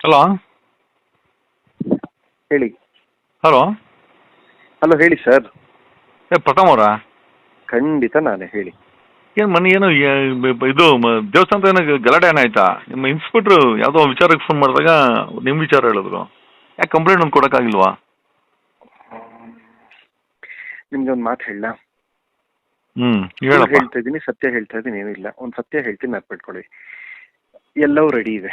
Hello ಹೇಳಿ. Hello hello ಹೇಳಿ sir ಏ ಪ್ರಥಮ್ ಅವರಾ? ಖಂಡಿತ ನಾನೇ ಹೇಳಿ. ಏನು ಮನೆ ಏನು ಏ- ಬ- ಬ- ಇದು ಮ- ದೇವಸ್ಥಾನದ ಏನೋ ಗಲಾಟೆ ಏನಾಯ್ತಾ ನಿಮ್ಮ ಇನ್ಸ್ಪೆಕ್ಟ್ರು ಯಾವುದೋ ವಿಚಾರಕ್ಕೆ ಫೋನ್ ಮಾಡಿದಾಗ ನಿಮ್ಮ ವಿಚಾರ ಹೇಳಿದ್ರು. ಯಾಕೆ ಕಂಪ್ಲೇಂಟ್ ಒಂದು ಕೊಡೋಕ್ಕಾಗಿಲ್ವಾ? ನಿಮ್ಗೆ ಒಂದು ಮಾತು ಹೇಳ ಹ್ಞೂ ಹೇಳಪ್ಪ. ಹೇಳ್ತಾ ಇದ್ದೀನಿ ಸತ್ಯ ಹೇಳ್ತಾ ಇದ್ದೀನಿ ಏನಿಲ್ಲ. ಒಂದು ಸತ್ಯ ಹೇಳ್ತೀನಿ ನೆನ್ಪಿಟ್ಕೊಳ್ಳಿ ಎಲ್ಲವೂ ರೆಡಿ ಇದೆ.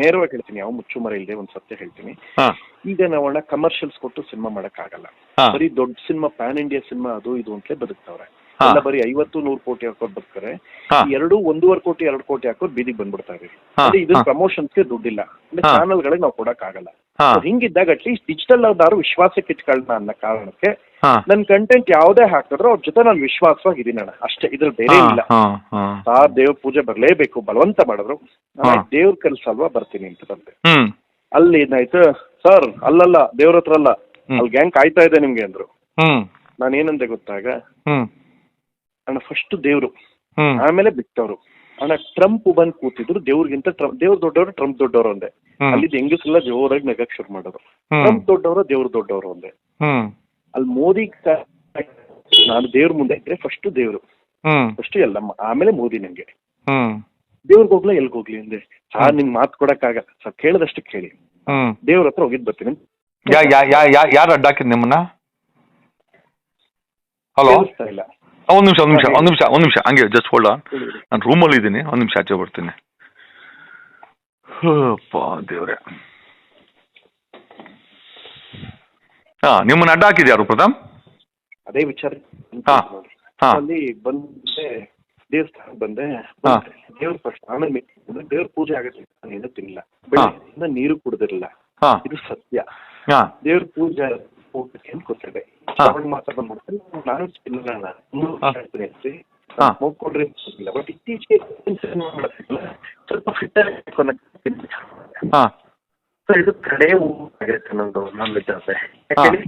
ನೇರವಾಗಿ ಹೇಳ್ತೀನಿ ಯಾವ ಮುಚ್ಚುಮರ ಇಲ್ಲದೆ ಒಂದ್ ಸತ್ಯ ಹೇಳ್ತೀನಿ. ಈಗ ನಾವಣ್ಣ ಕಮರ್ಷಿಯಲ್ಸ್ ಕೊಟ್ಟು ಸಿನಿಮಾ ಮಾಡಕ್ ಆಗಲ್ಲ ಬರೀ ದೊಡ್ಡ ಸಿನಿಮಾ ಪ್ಯಾನ್ ಇಂಡಿಯಾ ಸಿನಿಮಾ ಅದು ಇದು ಅಂತಲೇ ಬದುಕ್ತಾವ್ರೆ. ಎಲ್ಲ ಬರೀ ಐವತ್ತು ನೂರು ಕೋಟಿ ಹಾಕೋರ್ ಈ ಎರಡು ಒಂದೂವರೆ ಕೋಟಿ ಎರಡು ಕೋಟಿ ಹಾಕೋರ್ ಬೀದಿಗೆ ಬಂದ್ಬಿಡ್ತಾರೆ ಇದು. ಪ್ರಮೋಷನ್ಸ್ಗೆ ದುಡ್ಡಿಲ್ಲ. ಅಂದ್ರೆ. ಚಾನಲ್ಗಳಿಗೆ ನಾವು ಕೊಡಕ್ ಆಗಲ್ಲ ಹಾ. ಹಿಂಗಿದ್ದಾಗ ಅಟ್ಲೀಸ್ಟ್ ಡಿಜಿಟಲ್ ಅವ್ರದಾರು ವಿಶ್ವಾಸಕ್ಕೆ ಇಟ್ಕೊಳ್ಳೋಣ ಅನ್ನೋ ಕಾರಣಕ್ಕೆ ಹಾ. ನನ್ನ ಕಂಟೆಂಟ್ ಯಾವುದೇ ಹಾಕಿದ್ರು ಅವ್ರ ಜೊತೆ ನಾನು ವಿಶ್ವಾಸವಾಗಿ ಇದೀನಿ ಅಣ್ಣ ಅಷ್ಟೇ ಇದ್ರ ಬೇರೆ ಹಾ ಇಲ್ಲ. ಹಾ ಹಾ. ಆ ದೇವ್ರ ಪೂಜೆ ಬರ್ಲೇಬೇಕು ಬಲವಂತ ಮಾಡಿದ್ರು. ಹಾ. ದೇವ್ರ ಕೆಲ್ಸ ಅಲ್ವಾ ಬರ್ತೀನಿ ಅಂತ ಬಂದೆ. ಹ್ಮ್. ಅಲ್ಲಿ ಏನಾಯ್ತು? ಸರ್ ಅಲ್ಲಲ್ಲ ದೇವ್ರ ಹತ್ರ ಅಲ್ಲ. ಹ್ಮ್. ಅಲ್ಲಿ ಗ್ಯಾಂಗ್ ಕಾಯ್ತಾ ಇದೆ ನಿಮ್ಗೆ ಅಂದ್ರು. ಹ್ಮ್. ನಾನು ಏನಂದೆ ಗೊತ್ತಾಗ? ಹ್ಮ್. ಅಣ್ಣ ಫಸ್ಟ್ ದೇವ್ರು. ಹ್ಮ್. ಆಮೇಲೆ ಬಿಟ್ಟವ್ರು. ಅಣ್ಣ ಟ್ರಂಪ್ ಬಂದ್ ಕೂತಿದ್ರು ದೇವ್ರಿಗಿಂತ ಟ್ರಂಪ್ ದೇವ್ರ ದೊಡ್ಡವರು ಟ್ರಂಪ್ ದೊಡ್ಡವರು ಅಂದೆ. ಅಲ್ಲಿ ಅಲ್ಲಿ ಹೆಂಗಸೆಲ್ಲ ಜೋರಾಗಿ ನಗಕ್ ಶುರು ಮಾಡೋರು ಟ್ರಂಪ್ ದೊಡ್ಡವರು ದೇವ್ರ ದೊಡ್ಡವರು ಅಂದೆ. ಅಲ್ಲಿ ಮೋದಿ ನಾನು ದೇವ್ರ ಮುಂದೆ ಇದ್ರೆ ಫಸ್ಟ್ ದೇವ್ರು. ಫಸ್ಟ್ ಎಲ್ಲ ಆಮೇಲೆ ಮೋದಿ ನಂಗೆ. ದೇವ್ರಿಗೆ ಹೋಗ್ಲಾ ಎಲ್ಗ್ ಹೋಗ್ಲಿ ಅಂದೆ. ಆ ನಿಮ್ ಮಾತು ಕೊಡಕ್ಕಾಗಲ್ಲ. ಸರ್ ಕೇಳದಷ್ಟು ಕೇಳಿ. ದೇವ್ರ ಹತ್ರ ಹೋಗಿದ್ ಬರ್ತೀನಿ. ಯಾರು ಅಡ್ಡಾಕಿದ್ ನಿಮ್ಮನ್ನ? ಹಲೋ? ಇಲ್ಲ. ಒಂದ್ ನಿಮಿಷ ಒಂದು ನಿಮಿಷ ಒಂದು ನಿಮಿಷ ಒಂದು ನಿಮಿಷ. ಹಂಗೆ ಜಸ್ಟ್ ಹೋಲ್ಡ್ ಆನ್ ನಾನು ರೂಮಲ್ಲಿ ಇದ್ದೀನಿ. ಒಂದು ನಿಮಿಷ ಆಚೆ ಬರ್ತೀನಿ. ಅಪ್ಪ ದೇವ್ರೆ. ಹಾ ನಿಮ್ಮನ್ನ ಅಡ್ಡ ಹಾಕಿದ್ಯಾ ಯಾರು ಪ್ರಥಮ್ ಅದೇ ವಿಚಾರ. ಹಾ. ಹಾ. ಅಲ್ಲಿ ಬಂದೆ ದೇವಸ್ಥಾನ ಬಂದೆ. ದೇವ್ರ ಫಸ್ಟ್ ಆಮೇಲೆ ದೇವ್ರ ಪೂಜೆ ಆಗುತ್ತೆ. ನಾನು ಏನೂ ತಿನ್ನಿಲ್ಲ. ಬೆಳಗ್ಗೆಯಿಂದ ನೀರು ಕುಡ್ದಿರಲ್ಲ. ಹಾ. ಇದು ಸತ್ಯ. ಹಾ. ದೇವ್ರ ಪೂಜೆ ಹೋಗ್ಬೇಕು ಅಂತ ಕೊಟ್ಟಿದೆ ಅವಾಗ ಮಾತ್ರ ಮಾಡ್ತೀನಿ ನಾನು. ಹೇಳ್ತೀನಿ ಅಷ್ಟೇ. ಹಾ. ಇಲ್ಲ ಬಟ್ ಇತ್ತೀಚೆಗೆ ಸ್ವಲ್ಪ ಫಿಟ್ ಹಾ ಸೊ ಇದು ಕಡೆ ಆಗಿರುತ್ತೆ ನಂದು ನಾನ್ ವೆಜ್ ಆದ್ರೆ ಹಾ. ಯಾಕಂದ್ರೆ